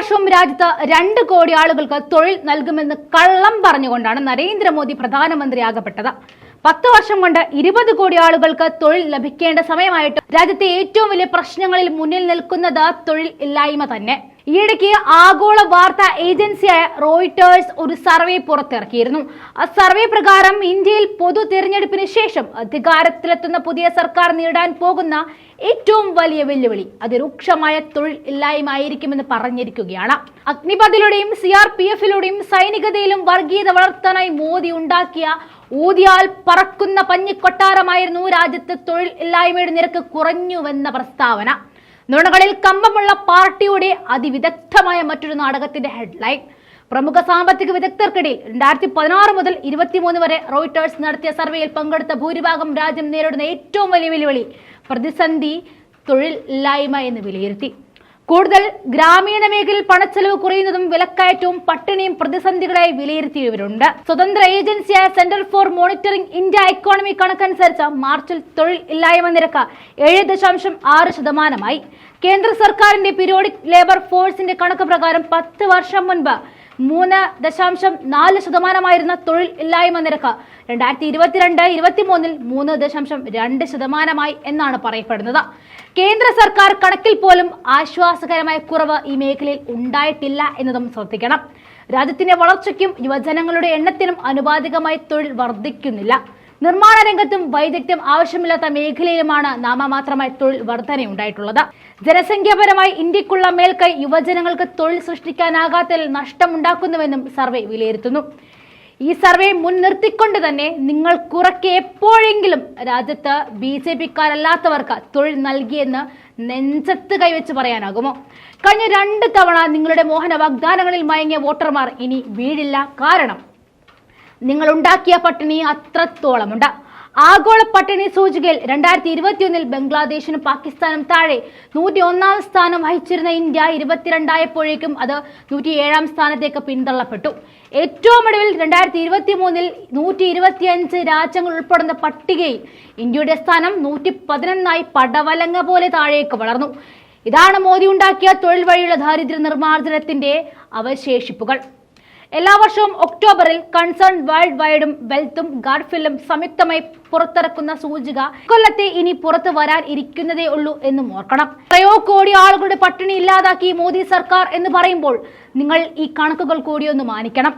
വർഷവും രാജ്യത്ത് രണ്ട് കോടി ആളുകൾക്ക് തൊഴിൽ നൽകുമെന്ന് കള്ളം പറഞ്ഞുകൊണ്ടാണ് നരേന്ദ്രമോദി പ്രധാനമന്ത്രിയാകപ്പെട്ടത്. പത്ത് വർഷം കൊണ്ട് ഇരുപത് കോടി ആളുകൾക്ക് തൊഴിൽ ലഭിക്കേണ്ട സമയമായിട്ട് രാജ്യത്തെ ഏറ്റവും വലിയ പ്രശ്നങ്ങളിൽ മുന്നിൽ നിൽക്കുന്നത് തൊഴിൽ ഇല്ലായ്മ തന്നെ. ഈയിടയ്ക്ക് ആഗോള വാർത്താ ഏജൻസിയായ റോയിട്ടേഴ്സ് ഒരു സർവേ പുറത്തിറക്കിയിരുന്നു. ആ സർവേ പ്രകാരം ഇന്ത്യയിൽ പൊതു തിരഞ്ഞെടുപ്പിന് ശേഷം അധികാരത്തിലെത്തുന്ന പുതിയ സർക്കാർ നേടാൻ പോകുന്ന ഏറ്റവും വലിയ വെല്ലുവിളി. അതിരൂക്ഷമായ തൊഴിൽ ഇല്ലായ്മ ആയിരിക്കുമെന്ന് പറഞ്ഞിരിക്കുകയാണ്. അഗ്നിപഥിലൂടെയും സി ആർ പി എഫിലൂടെയും സൈനികതയിലും വർഗീയത വളർത്താനായി മോദി ഉണ്ടാക്കിയ ഊതിയാൽ പറക്കുന്ന പഞ്ഞിക്കൊട്ടാരമായിരുന്നു രാജ്യത്ത് തൊഴിൽ ഇല്ലായ്മയുടെ നിരക്ക് കുറഞ്ഞുവെന്ന പ്രസ്താവന. നുണകളിൽ കമ്പമുള്ള പാർട്ടിയുടെ അതിവിദഗ്ധമായ മറ്റൊരു നാടകത്തിന്റെ ഹെഡ്ലൈൻ. പ്രമുഖ സാമ്പത്തിക വിദഗ്ധർക്കിടയിൽ രണ്ടായിരത്തി പതിനാറ് മുതൽ ഇരുപത്തിമൂന്ന് വരെ റോയിട്ടേഴ്സ് നടത്തിയ സർവേയിൽ പങ്കെടുത്ത ഭൂരിഭാഗം രാജ്യം നേരിടുന്ന ഏറ്റവും വലിയ വെല്ലുവിളി പ്രതിസന്ധി തൊഴിലില്ലായ്മ എന്ന് വിലയിരുത്തി. കൂടുതൽ ഗ്രാമീണ മേഖലയിൽ പണച്ചെലവ് കുറയുന്നതും വിലക്കയറ്റവും പട്ടിണിയും പ്രതിസന്ധികളായി വിലയിരുത്തിയവരുണ്ട്. സ്വതന്ത്ര ഏജൻസിയായ centre for monitoring India economy കണക്കനുസരിച്ച് മാർച്ചിൽ തൊഴിൽ ഇല്ലായ്മ നിരക്ക് ഏഴ് ദശാംശം ആറ് ശതമാനമായി. കേന്ദ്ര സർക്കാരിന്റെ പിരിയോഡിക് ലേബർ ഫോഴ്സിന്റെ കണക്ക് പ്രകാരം പത്ത് വർഷം മുൻപ് മൂന്ന് ദശാംശം നാല് ശതമാനമായിരുന്ന തൊഴിൽ ഇല്ലായ്മ നിരക്ക് രണ്ടായിരത്തി ഇരുപത്തിരണ്ട് ഇരുപത്തിമൂന്നിൽ മൂന്ന് ദശാംശം രണ്ട് ശതമാനമായി എന്നാണ് പറയപ്പെടുന്നത്. കേന്ദ്ര സർക്കാർ കണക്കിൽ പോലും ആശ്വാസകരമായ കുറവ് ഈ മേഖലയിൽ ഉണ്ടായിട്ടില്ല എന്നതും ശ്രദ്ധിക്കണം. രാജ്യത്തിന്റെ വളർച്ചയ്ക്കും യുവജനങ്ങളുടെ എണ്ണത്തിനും അനുപാതികമായി തൊഴിൽ വർദ്ധിക്കുന്നില്ല. നിർമ്മാണ രംഗത്തും വൈദഗ്ധ്യം ആവശ്യമില്ലാത്ത മേഖലയിലുമാണ് നാമമാത്രമായി തൊഴിൽ വർധനയുണ്ടായിട്ടുള്ളത്. ജനസംഖ്യാപരമായി ഇന്ത്യക്കുള്ള മേൽക്കൈ യുവജനങ്ങൾക്ക് തൊഴിൽ സൃഷ്ടിക്കാനാകാത്തതിൽ നഷ്ടമുണ്ടാക്കുന്നുവെന്നും സർവേ വിലയിരുത്തുന്നു. ഈ സർവേ മുൻനിർത്തിക്കൊണ്ട് തന്നെ നിങ്ങൾ കുറക്കെ എപ്പോഴെങ്കിലും രാജ്യത്ത് ബി ജെ പിക്കാരല്ലാത്തവർക്ക് തൊഴിൽ നൽകിയെന്ന് നെഞ്ചത്ത് കൈവച്ച് പറയാനാകുമോ? കഴിഞ്ഞ രണ്ട് തവണ നിങ്ങളുടെ മോഹന വാഗ്ദാനങ്ങളിൽ മയങ്ങിയ വോട്ടർമാർ ഇനി വീഴില്ല. കാരണം നിങ്ങൾ ഉണ്ടാക്കിയ പട്ടിണി അത്രത്തോളമുണ്ട് ആഗോള പട്ടിണി സൂചികയിൽ രണ്ടായിരത്തി ഇരുപത്തിയൊന്നിൽ ബംഗ്ലാദേശിനും പാകിസ്ഥാനും താഴെ നൂറ്റി ഒന്നാം സ്ഥാനം വഹിച്ചിരുന്ന ഇന്ത്യ ഇരുപത്തിരണ്ടായപ്പോഴേക്കും അത് നൂറ്റി ഏഴാം സ്ഥാനത്തേക്ക് പിന്തള്ളപ്പെട്ടു. ഏറ്റവും ഒടുവിൽ രണ്ടായിരത്തി ഇരുപത്തി മൂന്നിൽ നൂറ്റി ഇരുപത്തിയഞ്ച് രാജ്യങ്ങൾ ഉൾപ്പെടുന്ന പട്ടികയിൽ ഇന്ത്യയുടെ സ്ഥാനം നൂറ്റി പതിനൊന്നായി പടവലങ്ങ പോലെ താഴേക്ക് വളർന്നു. ഇതാണ് മോദി ഉണ്ടാക്കിയ തൊഴിൽ വഴിയുള്ള ദാരിദ്ര്യ നിർമ്മാർജനത്തിന്റെ അവശേഷിപ്പുകൾ. എല്ലാ വർഷവും ഒക്ടോബറിൽ കൺസേൺ വേൾഡ് വൈഡും വെൽത്തും ഗാർഫിലും സംയുക്തമായി പുറത്തിറക്കുന്ന സൂചിക കൊല്ലത്തെ ഇനി പുറത്തു വരാൻ ഇരിക്കുന്നതേ ഉള്ളൂ എന്നും ഓർക്കണം. എത്രയോ കോടി ആളുകളുടെ പട്ടിണി ഇല്ലാതാക്കി മോദി സർക്കാർ എന്ന് പറയുമ്പോൾ നിങ്ങൾ ഈ കണക്കുകൾ കൂടി ഒന്ന് മാനിക്കണം.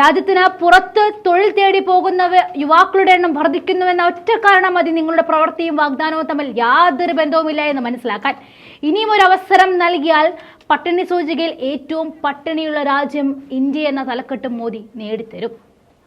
രാജ്യത്തിന് പുറത്ത് തൊഴിൽ തേടി പോകുന്ന യുവാക്കളുടെ എണ്ണം വർദ്ധിക്കുന്നുവെന്ന ഒറ്റ കാരണം മതി നിങ്ങളുടെ പ്രവൃത്തിയും വാഗ്ദാനവും തമ്മിൽ യാതൊരു ബന്ധവുമില്ല എന്ന് മനസ്സിലാക്കാൻ. ഇനിയും ഒരു അവസരം നൽകിയാൽ പട്ടിണി സൂചികയിൽ ഏറ്റവും പട്ടിണിയുള്ള രാജ്യം ഇന്ത്യ എന്ന തലക്കെട്ട് മോദി നേടിത്തരും.